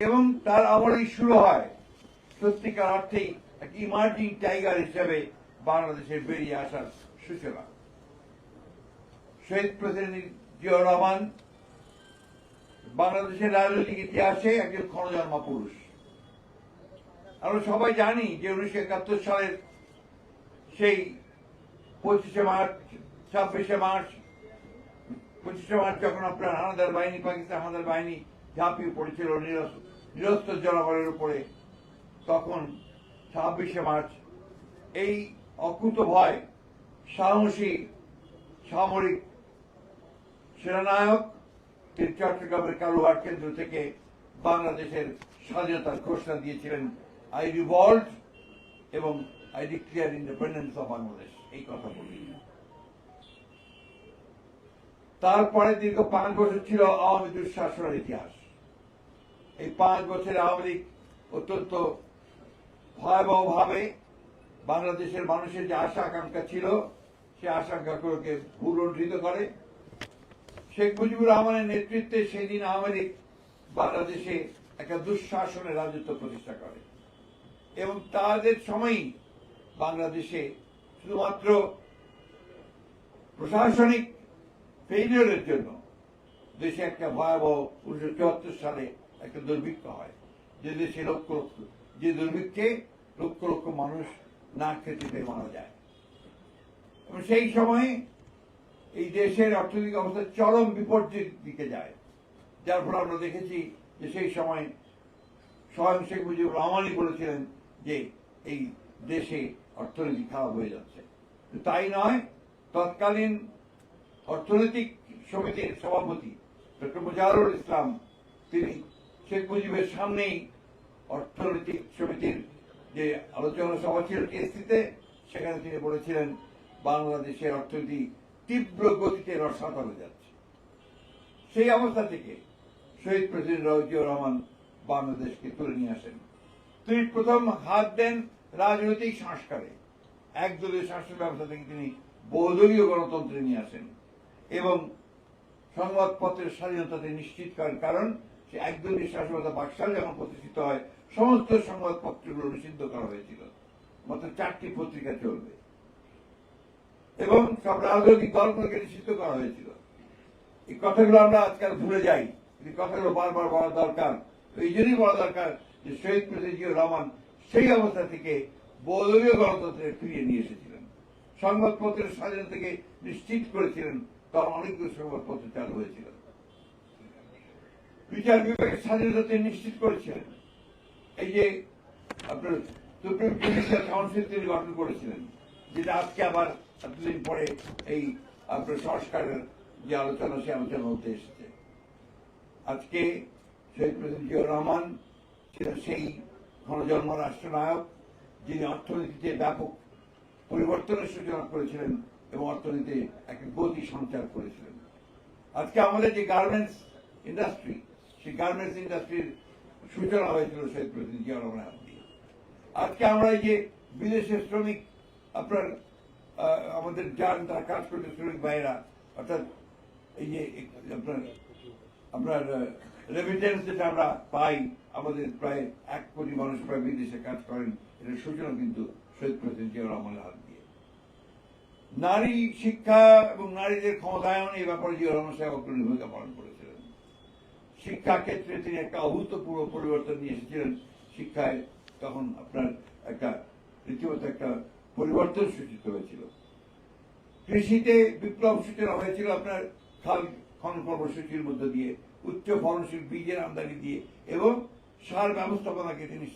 এবং তার আমলেই শুরু হয়। সত্যিকার অর্থেই এক ইমার্জিং টাইগার হিসেবে বাংলাদেশের বেরিয়ে আসার সূচনা। শহীদ প্রেসিডেন্ট জিয়াউর রহমান বাংলাদেশের রাজনৈতিক ইতিহাসে একজন ক্ষণজন্মা পুরুষ। আমরা সবাই জানি যে উনিশশো একাত্তর সালের সেই পঁচিশে মার্চ, ছাব্বিশে মার্চ, পঁচিশে মার্চ যখন আপনার হানাদার বাহিনী, পাকিস্তান হানাদার বাহিনী ঝাঁপিয়ে পড়েছিল নিরস্ত্র জনগণের উপরে তখন ছাব্বিশে মার্চ এই অকুত ভয়, সাহসী, সামরিক সেনানায়ক তিনি চট্টগ্রামের কালুয়ার কেন্দ্র থেকে বাংলাদেশের স্বাধীনতার ঘোষণা দিয়েছিলেন আই রিভল্ট এবং I declare independence of Bangladesh, এই কথা বলি। তারপরে দীর্ঘ পাঁচ বছর ছিল আওয়ামী দুঃশাসনের ইতিহাস। এই পাঁচ বছর আওয়ামী লীগ অত্যন্ত ভয়াবহভাবে বাংলাদেশের মানুষের যে আশা আকাঙ্ক্ষা ছিল, সে আশা আকাঙ্ক্ষাগুলোকে ভুলণ্ঠিত করে। শেখ মুজিবুর রহমানের নেতৃত্বে সেই দিন আওয়ামী লীগ বাংলাদেশে একটা দুঃশাসনের রাজত্ব প্রতিষ্ঠা করে। এবং তাদের সময়ই বাংলাদেশে শুধুমাত্র প্রশাসনিক ফেইলিয়রের জন্য দেশে একটা ভয়াবহ উনিশশো চুয়াত্তর সালে একটা দুর্ভিক্ষ হয়। যে দেশে লক্ষ লক্ষ যে দুর্ভিক্ষে লক্ষ লক্ষ মানুষ না খেতে মারা যায়। এবং সেই সময়ে এই দেশের অর্থনৈতিক অবস্থা চরম বিপর্যয়ের দিকে যায়। যার ফলে আমরা দেখেছি যে সেই সময় স্বয়ং শেখ মুজিবুর রহমানই বলেছিলেন যে এই দেশে অর্থনীতি খারাপ হয়ে যাচ্ছে। তাই নয়, তৎকালীন অর্থনৈতিক সমিতির সভাপতি ডক্টর মুজাহিরুল ইসলাম তিনি শেখ মুজিবের সামনেই অর্থনৈতিক সমিতির যে আলোচনা সভা ছিল টিএসসিতে সেখানে তিনি বলেছিলেন, বাংলাদেশের অর্থনীতি তীব্র গতিতে রসাতলে যাচ্ছে। সেই অবস্থা থেকে শহীদ প্রেসিডেন্ট জিয়াউর রহমান বাংলাদেশকে তুলে নিয়ে আসেন। তিনি প্রথম হাত দেন রাজনৈতিক সংস্কারে। একদলীয় শাসন ব্যবস্থা থেকে তিনি বহুদলীয় গণতন্ত্রে নিয়ে আসেন এবং সংবাদপত্রের স্বাধীনতা তিনি নিশ্চিত করেন। কারণ সে একদলীয় শাসনতা বাকশাল যখন প্রতিষ্ঠিত হয়, সমস্ত সংবাদপত্রগুলো নিষিদ্ধ করা হয়েছিল। মাত্র চারটি পত্রিকা চলবে। এবং সব রাজনৈতিক দলগুলোকে নিষিদ্ধ করা হয়েছিল। এই কথাগুলো আমরা আজকাল ভুলে যাই। এই কথাগুলো বারবার বলা দরকার। এই জন্যই বলা দরকার যে শহীদ জিয়াউর রহমান সেই অবস্থা থেকে বহুদলীয় গণতন্ত্রে ফিরিয়ে নিয়ে এসেছিলেন। সংবাদপত্রের স্বাধীনতাকে নিশ্চিত করেছিলেন। তখন অনেকগুলো সংবাদপত্র চালু হয়েছিল। বিচার বিভাগের স্বাধীনতা নিশ্চিত করেছিলেন এই যে আপনার সুপ্রিম জুডিশিয়াল কাউন্সিল তিনি গঠন করেছিলেন, যেটা আজকে আবার এতদিন পরে এই আপনার সংস্কারের যে আলোচনা, সে আলোচনা হতে এসেছে। আজকে শহীদ প্রেসিডেন্ট জিয়াউর রহমান ছিলেন সেই গণজন্ম রাষ্ট্রনায়ক, যিনি অর্থনীতিতে ব্যাপক পরিবর্তনের সূচনা করেছিলেন এবং অর্থনীতিতে একটা গতি সঞ্চার করেছিলেন। আজকে আমাদের যে গার্মেন্টস ইন্ডাস্ট্রি সেই গার্মেন্টস ইন্ডাস্ট্রির সূচনা হয়েছিল শহীদ হাত দিয়ে। আজকে আমরা যে বিদেশের শ্রমিক, আপনার আমাদের যান, তারা কাজ করতে শ্রমিক ভাইরা অর্থাৎ এই যে আপনার আপনার রেমিটেন্স যেটা আমরা পাই, আমাদের প্রায় এক কোটি মানুষ প্রায় বিদেশে কাজ করেন, এটার সূচনা কিন্তু শহীদ প্রেসিডেন্ট জিয়াউর রহমানের হাত দিয়ে। নারী শিক্ষা এবং নারীদের ক্ষমতায়ন এই ব্যাপারে জিয়াউর রহমান সাহেব অগ্রণী ভূমিকা পালন করেছিলেন শিক্ষা ক্ষেত্রে তিনি একটা অভূতপূর্ব পরিবর্তন নিয়ে এসেছিলেন শিক্ষায় তখন আপনার একটা রীতিমতো একটা পরিবর্তন সূচিত হয়েছিল। কৃষিতে বিপ্লব সূচনা হয়েছিল আপনার খাল খনন কর্মসূচির মধ্য দিয়ে, উচ্চ ফলনশীল বীজের আমদানি দিয়ে এবং সার ব্যবস্থাপনাকে তিনি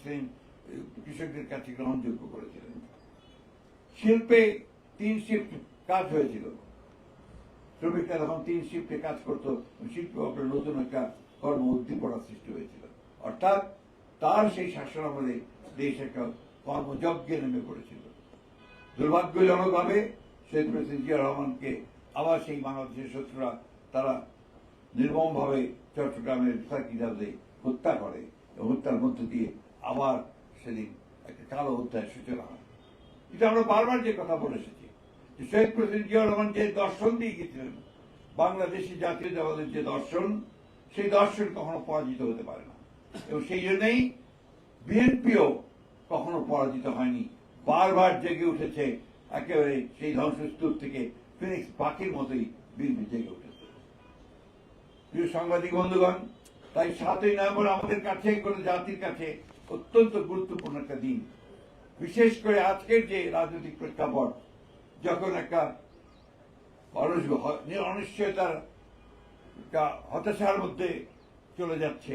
কৃষকদের কাছে গ্রহণযোগ্য করেছিলেন। শিল্পে তিন শিফট কাজ হয়েছিল। শ্রমিকরা তখন তিন শিফটে কাজ করতো, শিল্প আপনার নতুন একটা কর্ম উদ্দীপনা সৃষ্টি হয়েছিল। অর্থাৎ তার সেই শাসন আমলে দেশ একটা কর্মযজ্ঞে নেমে পড়েছিল। দুর্ভাগ্যজনকভাবে শহীদ প্রেসিডেন্ট জিয়া রহমানকে আবার সেই বাংলাদেশের শত্রুরা তারা নির্মমভাবে চট্টগ্রামের সার্কিটাতে হত্যা করে হত্যার মধ্য দিয়ে আবার সেদিন একটা কালো হত্যার সূচনা হয়। কিন্তু আমরা বারবার যে কথা বলে এসেছি, যে শহীদ প্রেসিডেন্ট জিয়া রহমান যে দর্শন দিয়ে গেছিলেন বাংলাদেশি জাতীয় জাতীয়তাবাদের যে দর্শন সেই দর্শন কখনো পরাজিত হতে পারে না। এবং সেই জন্যই বিএনপিও কখনো পরাজিত হয়নি। বারবার জেগে উঠেছে একেবারে সেই ধ্বংসস্তূপ থেকে ফিনিক্স পাখির মতোই বিএনপি জেগে উঠেছে। প্রিয় সাংবাদিক বন্ধুগণ, তাই সাতই নভেম্বর আমাদের কাছে, কোনো জাতির কাছে অত্যন্ত গুরুত্বপূর্ণ একটা দিন। বিশেষ করে আজকের যে রাজনৈতিক প্রেক্ষাপট, যখন একটা অনিশ্চয়তার একটা হতাশার মধ্যে চলে যাচ্ছে।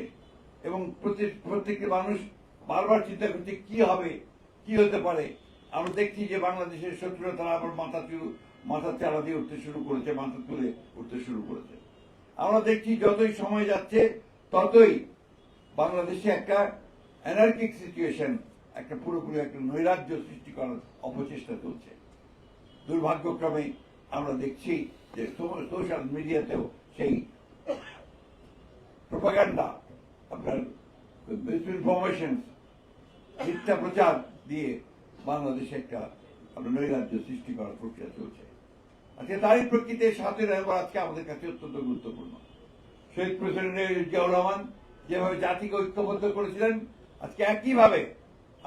এবং প্রত্যেক প্রত্যেকটি মানুষ বারবার চিন্তা করছে, কি হবে? কি হতে পারে? আমরা দেখছি যে বাংলাদেশের শত্রুরা, তারা আবার মাথা মাথা চালা দিয়ে উঠতে শুরু করেছে, মাথা তুলে উঠতে শুরু করেছে। আমরা দেখছি যতই সময় যাচ্ছে, ততই বাংলাদেশে একটা অ্যানার্কিক সিচুয়েশন একটা পুরোপুরি একটা নৈরাজ্য সৃষ্টি করার অপচেষ্টা চলছে। দুর্ভাগ্যক্রমে আমরা দেখছি যে সোশ্যাল মিডিয়াতেও সেই প্রপাগান্ডা আপনার ইনফরমেশন মিথ্যা প্রচার দিয়ে বাংলাদেশে একটা আপনার নৈরাজ্য সৃষ্টি করার প্রক্রিয়া চলছে। আজকে তারই প্রকৃতি সাথে নভেম্বর আজকে আমাদের কাছে অত্যন্ত গুরুত্বপূর্ণ। শহীদ প্রেসিডেন্ট জিয়াউর রহমান যেভাবে জাতিকে ঐক্যবদ্ধ করেছিলেন, আজকে একইভাবে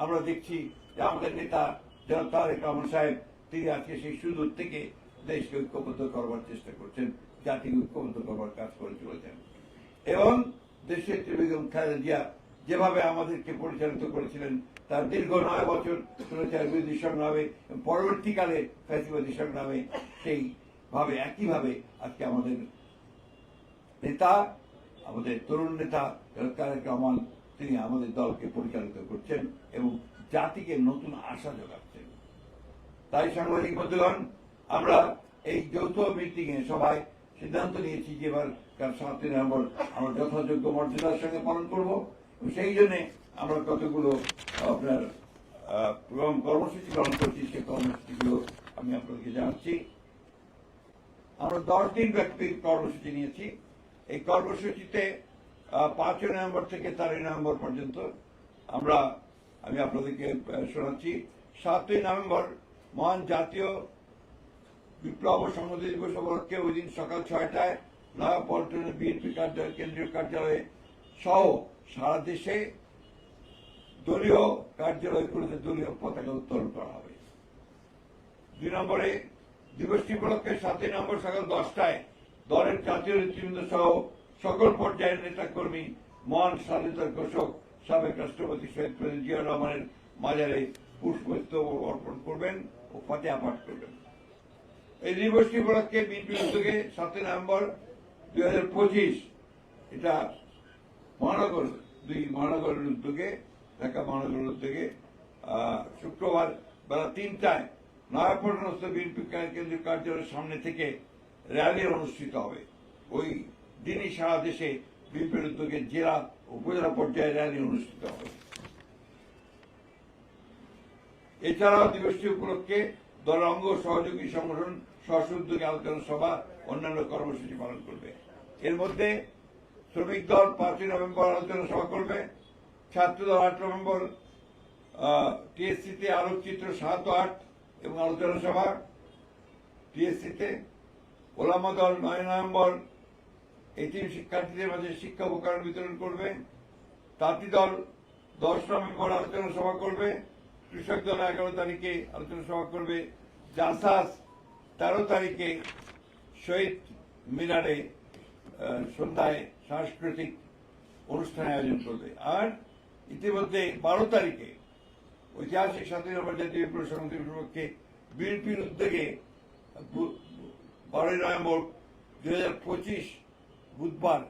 আমরা দেখছি যে আমাদের নেতা জনাব তারেক রহমান সাহেব, তিনি আজকে সেই সুদূর থেকে দেশকে ঐক্যবদ্ধ করবার চেষ্টা করছেন। জাতিকে ঐক্যবদ্ধ করবার কাজ করে চলেছেন এবং দেশের বেগম খালেদা জিয়া যেভাবে আমাদেরকে পরিচালিত করেছিলেন, তার দীর্ঘ নয় বছর সুরচার বিরোধী সংগ্রামে পরবর্তীকালে ফ্যাসিবাদী সংগ্রামে সেই ভাবে একইভাবে আজকে আমাদের নেতা, আমাদের তরুণ নেতা তারেক রহমান, তিনি আমাদের দলকে পরিচালিত করছেন এবং জাতিকে নতুন আশা যোগাচ্ছেন। তাই সাংবাদিক বন্ধুগণ, আমরা এই যৌথ মিটিং এ সবাই সিদ্ধান্ত নিয়েছি যে এবার সাতই নভেম্বর আমরা যথাযোগ্য মর্যাদার সঙ্গে পালন করব। সেই জন্য আমরা কতগুলো আপনার কর্মসূচি গ্রহণ করছি সেই কর্মসূচিগুলো আমি আপনাদেরকে জানাচ্ছি। আমরা দশ দিন ব্যাপী কর্মসূচি নিয়েছি। এই কর্মসূচিতে পাঁচই নভেম্বর থেকে তেরোই নভেম্বর পর্যন্ত আমরা, আমি আপনাদেরকে শোনাচ্ছি। সাতই নভেম্বর মহান জাতীয় বিপ্লব সংহতি দিবস উপলক্ষে ওই দিন সকাল ছয়টায় নয়াপল্টনের বিএনপি কার্যালয়, কেন্দ্রীয় কার্যালয়ে সহ সারা দেশে দলীয় কার্যালয়গুলোতে দলীয় পতাকা উত্তোলন করা হবে। দুই নম্বরে দিবসটি উপলক্ষে সাতই নম্বর সকাল দশটায় দলের জাতীয় নেতৃবৃন্দ সহ সকল পর্যায়ের নেতা কর্মী মহান স্বাধীনতার ঘোষক, সাবেক রাষ্ট্রপতি শহীদ প্রেসিডেন্ট জিয়া রহমানের মাজারে পুষ্পস্তবক অর্পণ করবেন ও ফাতেহা পাঠ করবেন। এই দিবসটি উপলক্ষে বিএনপির উদ্যোগে সাতই নভেম্বর দুই হাজার পঁচিশ এটা মহানগর, দুই মহানগরের উদ্যোগে, ঢাকা মহানগরের উদ্যোগে শুক্রবার বেলা তিনটায় নয়াপল্টনস্থ বিএনপি কেন্দ্রীয় কার্যালয়ের সামনে থেকে র্যালি অনুষ্ঠিত হবে। ওই দিনই সারা দেশে বিএনপির উদ্যোগে জেলা উপজেলা পর্যায়ে র্যালি অনুষ্ঠিত হবে। এছাড়াও দিবসটি উপলক্ষে দলের অঙ্গ সহযোগী সংগঠন স্ব উদ্যোগে আলোচনা সভা, অন্যান্য কর্মসূচি পালন করবে। এর মধ্যে শ্রমিক দল পাঁচই নভেম্বর আলোচনা সভা করবে ছাত্র দল আট নভেম্বর টিএসসিতে আলোকচিত্র সাত আট এবং আলোচনা সভা টিএসসিতে। ওলামা দল নয় নভেম্বর এটিএম শিক্ষার্থীদের মাঝে শিক্ষা উপকরণ বিতরণ করবে। তাঁতি দল দশ নভেম্বর আলোচনা সভা করবে, কৃষক দল এগারো তারিখে আলোচনা সভা করবে। জাসাস তেরো তারিখে শহীদ মিনারে সন্ধ্যায় সাংস্কৃতিক অনুষ্ঠান আয়োজন করবে। আর ইতিমধ্যে বারো তারিখে ঐতিহাসিক স্বাধীনতা জাতীয় বিপ্লব সংহতি উপলক্ষে বিএনপির উদ্যোগে বারোই নভেম্বর দুই হাজার পঁচিশ বুধবার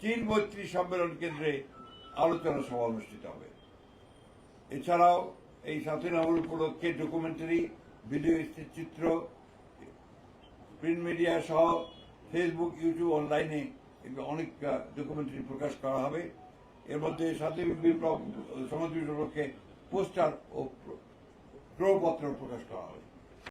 চীন মৈত্রী সম্মেলন কেন্দ্রে আলোচনা সভা অনুষ্ঠিত হবে। এছাড়াও এই নভেম্বর উপলক্ষে ডকুমেন্টারি ভিডিও চিত্র প্রিন্ট মিডিয়া সহ ফেসবুক ইউটিউব অনলাইনে অনেক ডকুমেন্টারি প্রকাশ করা হবে। এর মধ্যে সাথে বিপ্লব সমাজ বিপ্লবকে পোস্টার ও প্রপত্র প্রকাশ করা হবে।